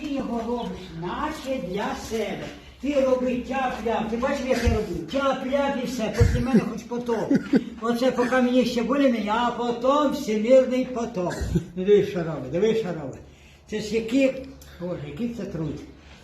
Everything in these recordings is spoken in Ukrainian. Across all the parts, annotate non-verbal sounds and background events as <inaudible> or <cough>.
Ти його робиш наче для себе. Ти роби тяп-ляп. Ти бачив, як я роблю? Тяп-ляп і все. Після мене хоч потоп. Оце поки мені ще болі мені, а потім всемирний потоп. Ну дивись, що робить, дивись, що робить. Це ж який, боже, який це труд.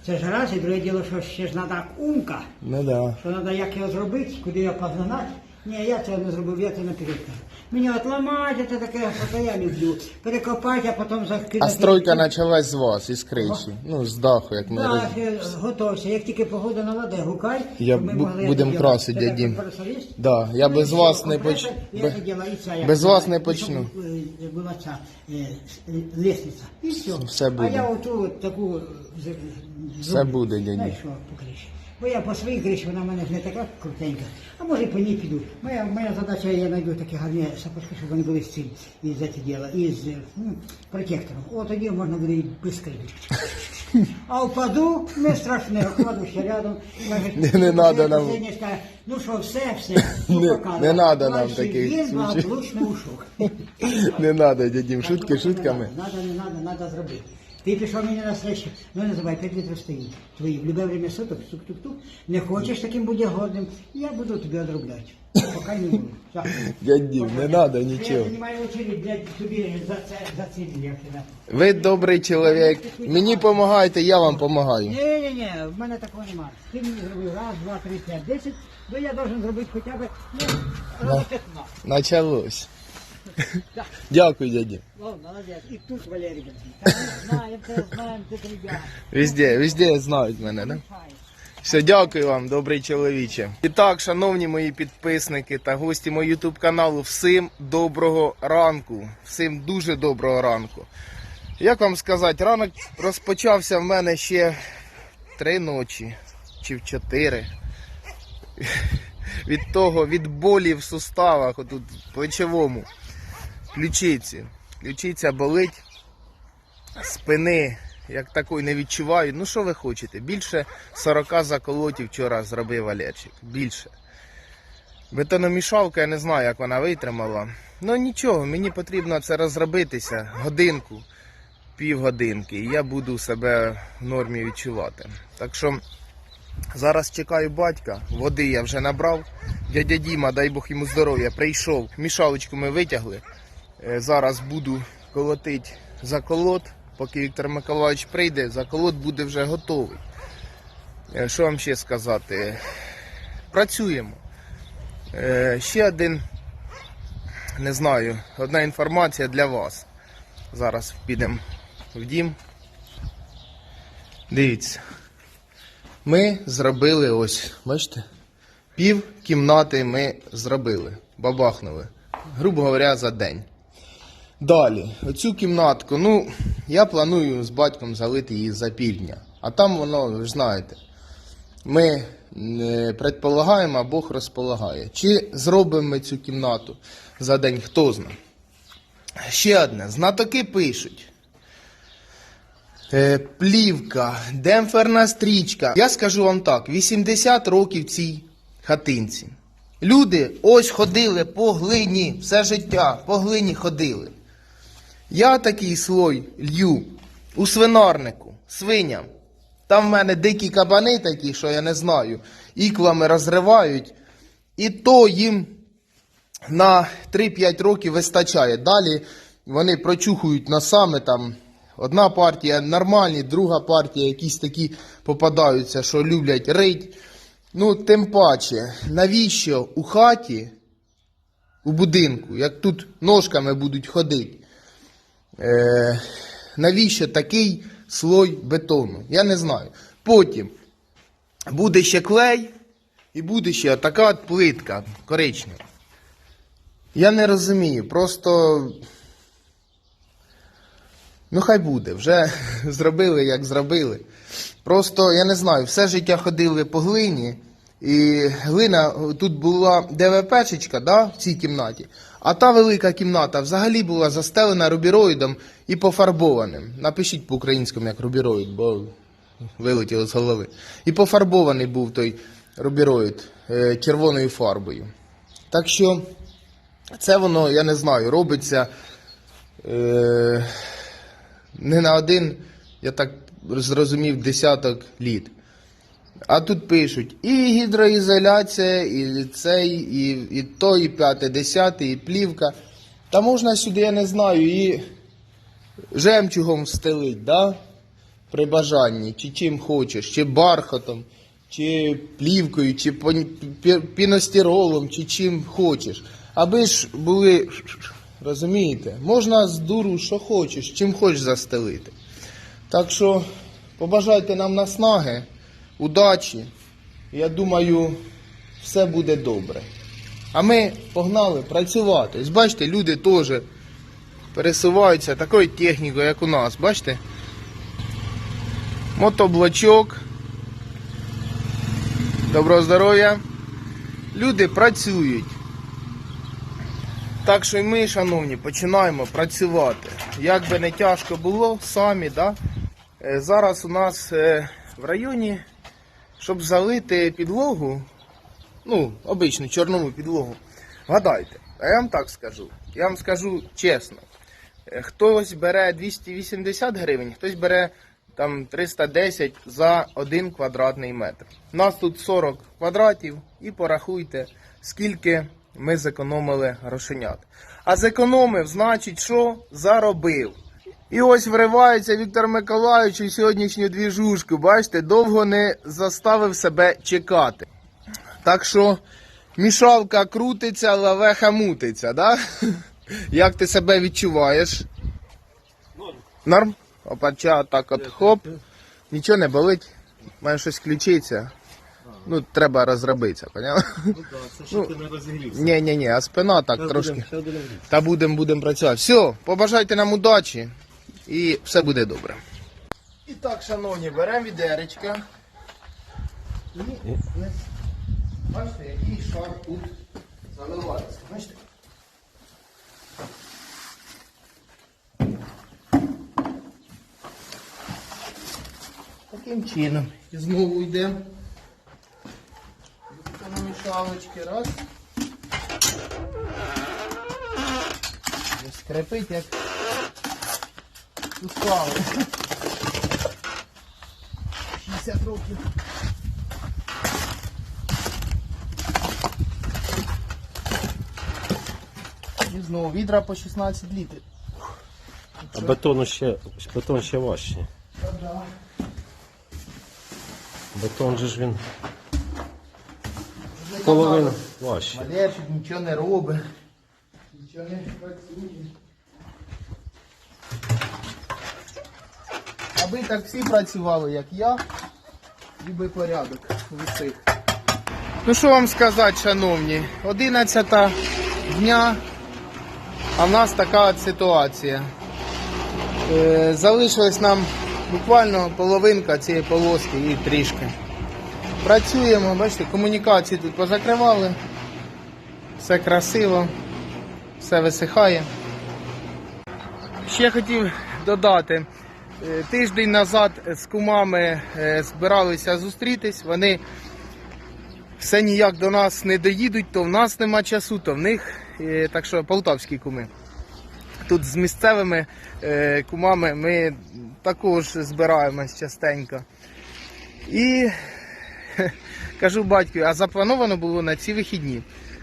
Це ж раз, і друге діло, що ще ж треба умка. Ну да. Що треба, як його зробити, куди його погнати. Ні, я цього не зробив, я це наперед кажу. Мені от ламати, це таке, що я люблю. Перекопати, а потім закидати. А стройка почалась з вас, із криші. Ну, з даху, як ми Так, роз... е, готовся. Як тільки погода наведе, гукай. Я щоб ми бу- могли будем це дядім. Компресор? Да, я Ну, без і вас все, не компресор, поч- я бе- це діла, і ця, як без вас не почну. щоб, е, Була ця е, с- е, лестниця. І все. Все буде. А я оту от таку... з- Все буде, дядім. Знаєш що, по криші. Бо я по своїй криші, вона в мене ж не така крутенька. А може і по ній піду. Моя, моя задача, я знайду такі гарні сапожки, щоб вони були з цим, із за діла, із е, ну, протектором. О, тоді можна буде і кришки. А впаду, не страшне, кладу ще рядом. Не- не надо нам. Ну що, все, все. Не- не надо нам таких Він благополучно ушов. Не треба, дядім, шутки шутками. Надо, не надо, надо зробити. Ти пішов мені на слідчі, ну не забувай, 5 літрів стоїть. Твої в любе время суток, тук-тук-тук. Не хочеш таким бути годним, я буду тобі одробляти. Поки не буду. Так. Дядім, не треба Я нічого. займаю очередь, блядь, тобі за це, за це, як. Ви добрий чоловік. Мені допомагаєте, я вам допомагаю. Ні, ні, ні, в мене такого немає. Ти мені зробив раз, два, три, п'ять, десять, то я должен зробити хоча б, ну, роки 15. Началось. <laughs> Дякую, дядім. О, молодець. І тут Валерій знаємо, це знаємо, це. Везде, везде знають мене, да? Все, дякую вам, добрий чоловіче. І так, шановні мої підписники та гості мого ютуб каналу, всім доброго ранку. Всім дуже доброго ранку. Як вам сказати, ранок розпочався в мене ще три ночі чи в чотири. Від того, від болі в суставах, отут плечовому, ключиці. Ключиця болить, спини як такої не відчуваю. Ну що ви хочете? Більше 40 заколотів вчора зробив Валерчик. Більше. Бетономішалка, я не знаю, як вона витримала. Ну нічого, мені потрібно це розробитися годинку, півгодинки, і я буду себе в нормі відчувати. Так що зараз чекаю батька, води я вже набрав. Дядя Діма, дай Бог йому здоров'я, прийшов. Мішалочку ми витягли. Е, Зараз буду колотити заколот. Поки Віктор Миколаївич прийде, заколот буде вже готовий. Е, Що вам ще сказати? Працюємо. Е, Ще один, не знаю, одна інформація для вас. Зараз підемо в дім. Дивіться. Ми зробили ось, бачите? Пів кімнати ми зробили, бабахнули. Грубо говоря, за день. Далі, оцю кімнатку, ну, я планую з батьком залити її за півдня. А там воно, ви знаєте, ми предполагаємо, а Бог розполагає. Чи зробимо ми цю кімнату за день, хто знає. Ще одне, знатоки пишуть. Е, плівка, демпферна стрічка. Я скажу вам так: 80 років цій хатинці. Люди ось ходили по глині все життя, по глині ходили. Я такий слой лью у свинарнику, свиням. Там в мене дикі кабани такі, що я не знаю, іклами розривають, і то їм на 3-5 років вистачає. Далі вони прочухують носами там. Одна партія нормальні, друга партія якісь такі попадаються, що люблять рить. Ну, тим паче, навіщо у хаті, у будинку, як тут ножками будуть ходити, е, навіщо такий слой бетону? Я не знаю. Потім буде ще клей і буде ще така плитка коричнева. Я не розумію, просто. Ну, хай буде, вже <laughs> зробили, як зробили. Просто, я не знаю, все життя ходили по глині, і глина тут була ДВПшечка, да, в цій кімнаті. А та велика кімната взагалі була застелена рубіроїдом і пофарбованим. Напишіть по-українському як рубіроїд, бо вилетіло з голови. І пофарбований був той рубіроїд е, червоною фарбою. Так що це воно, я не знаю, робиться. Е, не на один я так зрозумів, десяток літ. А тут пишуть і гідроізоляція, і цей, і, і то, і п'яте, десяте, і плівка. Та можна сюди, я не знаю, і жемчугом стелить, да? при бажанні, чи чим хочеш, чи бархатом, чи плівкою, чи пон- пі- піностиролом, чи чим хочеш. Аби ж були, розумієте, можна з дуру, що хочеш, чим хочеш застелити. Так що побажайте нам наснаги, удачі. Я думаю, все буде добре. А ми погнали працювати. Ось бачите, люди теж пересуваються такою технікою, як у нас. Бачите? Мотоблочок. Доброго здоров'я. Люди працюють. Так що і ми, шановні, починаємо працювати. Як би не тяжко було, самі, да? Е, Зараз у нас е, в районі, щоб залити підлогу, ну, обичну чорнову підлогу, гадайте, а я вам так скажу. Я вам скажу чесно. Е, Хтось бере 280 гривень, хтось бере там 310 за 1 квадратний метр. У нас тут 40 квадратів і порахуйте, скільки ми зекономили грошенят. А зекономив, значить, що заробив. І ось вривається Віктор Миколаївич у сьогоднішню двіжушку. Бачите, довго не заставив себе чекати. Так що мішалка крутиться, лавеха мутиться, да? <laughs> Як ти себе відчуваєш? Норм? Опача, так от хоп. Нічого не болить. Має щось включиться. Ну, треба розробитися, поняв? Ну так, це що ти не розігрівся. Ні, ні, ні, а спина так Щас трошки. будем- гріти. Та будемо будем працювати. Все, побажайте нам удачі і все буде добре. І так, шановні, беремо відеречка. І бачите, який шар тут заливається. Бачите? Таким чином. І знову йдемо. До мішалочки. Раз. Скрипить як устало. 60 років. І знову відра по 16 літрів. А бетон ще, бетон ще важче. Бетон же ж він казали, важче. Малярчик нічого не робить. Нічого не працює. Аби так всі працювали, як я, і би порядок у всіх. Ну що вам сказати, шановні, 11 дня, а в нас така от ситуація. Е, залишилась нам буквально половинка цієї полоски і трішки. Працюємо, бачите, комунікації тут позакривали. Все красиво, все висихає. Ще хотів додати, тиждень назад з кумами е, збиралися зустрітись, вони все ніяк до нас не доїдуть, то в нас нема часу, то в них, е, так що полтавські куми. Тут з місцевими е, кумами ми також збираємось частенько. І <laughs> кажу батькові, а заплановано було на ці вихідні.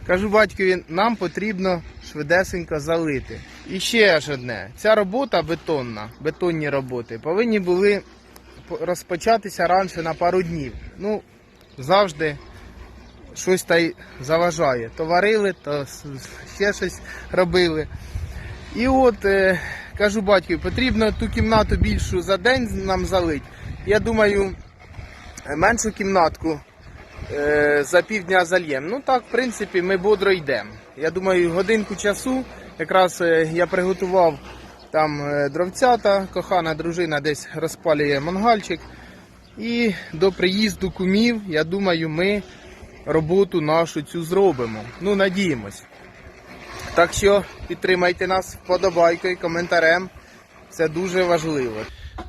Кажу батькові, нам потрібно швидесенько залити. І ще ж одне, ця робота бетонна, бетонні роботи, повинні були розпочатися раніше на пару днів. Ну, завжди щось та й заважає. То варили, то ще щось робили. І от е, кажу батькові, потрібно ту кімнату більшу за день нам залити. Я думаю, меншу кімнатку за півдня зальємо. Ну так, в принципі, ми бодро йдемо. Я думаю, годинку часу якраз е, я приготував там е, дровцята, кохана дружина десь розпалює мангальчик. І до приїзду кумів, я думаю, ми роботу нашу цю зробимо. Ну, надіємось. Так що підтримайте нас вподобайкою, коментарем. Це дуже важливо.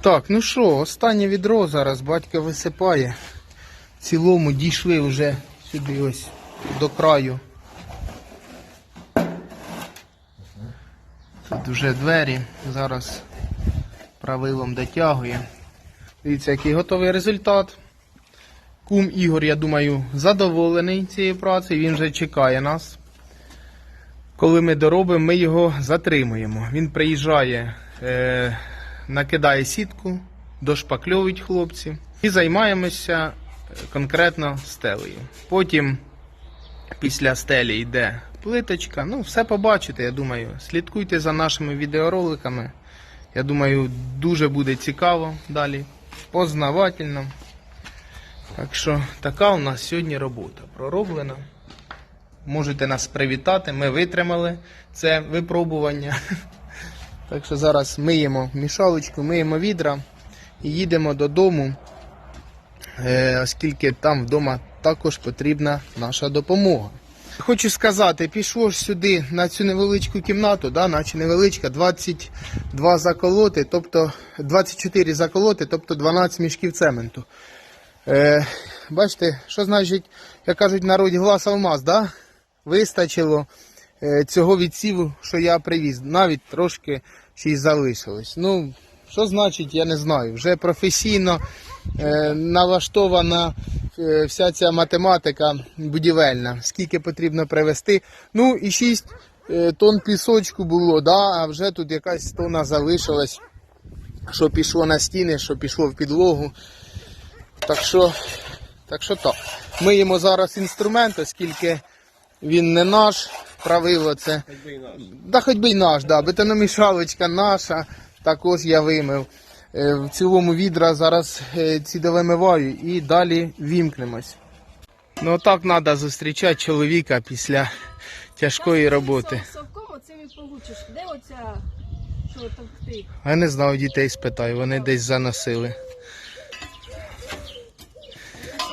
Так, ну що, останнє відро зараз батько висипає. В цілому дійшли вже сюди ось до краю. Тут вже двері. Зараз правилом дотягує. Дивіться, який готовий результат. Кум Ігор, я думаю, задоволений цією працею, він вже чекає нас. Коли ми доробимо, ми його затримуємо. Він приїжджає, е, накидає сітку, дошпакльовують хлопці і займаємося конкретно стелею. Потім після стелі йде плиточка. Ну, все побачите, я думаю. Слідкуйте за нашими відеороликами. Я думаю, дуже буде цікаво далі, познавательно. Так що така у нас сьогодні робота пророблена. Можете нас привітати, ми витримали це випробування. <laughs> Так що зараз миємо мішалочку, миємо відра і їдемо додому, оскільки там вдома також потрібна наша допомога. Хочу сказати, пішов ж сюди на цю невеличку кімнату, да, наче невеличка, 22 заколоти, тобто 24 заколоти, тобто 12 мішків цементу. Е, бачите, що значить, як кажуть в народі, глаз алмаз, да? Вистачило е, цього відсіву, що я привіз. Навіть трошки ще й залишилось. Ну, що значить, я не знаю. Вже професійно е, налаштована е, вся ця математика будівельна. Скільки потрібно привезти. Ну і 6 е, тонн пісочку було, да, а вже тут якась тонна залишилась. Що пішло на стіни, що пішло в підлогу. Так що, так що так. Миємо зараз інструмент, оскільки він не наш, правило це. Да, хоч би й наш, да. бетономішалочка наша, також я вимив. Е, В цілому відра зараз е, ці довимиваю і далі вімкнемось. Ну так треба зустрічати чоловіка після тяжкої роботи. Совком оце і получиш. Де оця, що товкти? Я не знаю, дітей спитаю, вони десь заносили.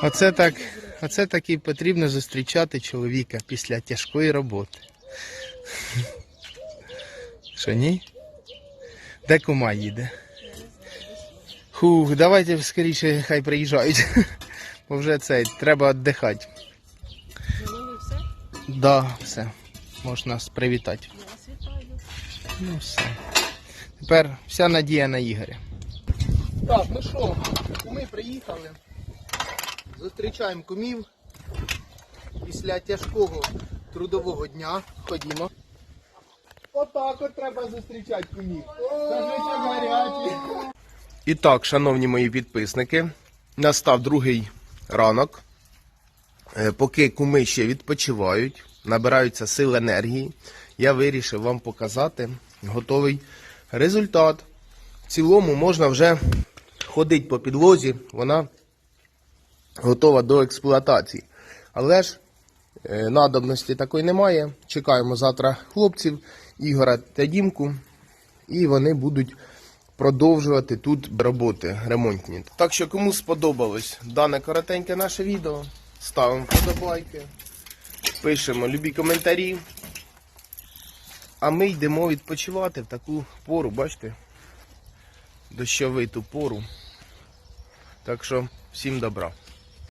Оце так, оце так і потрібно зустрічати чоловіка після тяжкої роботи. Що ні? Де кума їде? Хух, давайте скоріше хай приїжджають. <laughs> Бо вже це треба віддихати. Все. Да, все. Можна нас привітати. Я. Ну все. Тепер вся надія на Ігоря. Так, ну що, куми приїхали. Зустрічаємо кумів після тяжкого трудового дня. Ходімо. Отак от треба зустрічати кумів. І так, шановні мої підписники, настав другий ранок. Е, Поки куми ще відпочивають, набираються сил енергії, я вирішив вам показати готовий результат. В цілому можна вже ходити по підлозі, вона готова до експлуатації. Але ж е, надобності такої немає. Чекаємо завтра хлопців, Ігора та Дімку, і вони будуть продовжувати тут роботи ремонтні. Так що кому сподобалось дане коротеньке наше відео, ставимо вподобайки, пишемо любі коментарі. А ми йдемо відпочивати в таку пору, бачите? Дощовиту пору. Так що всім добра.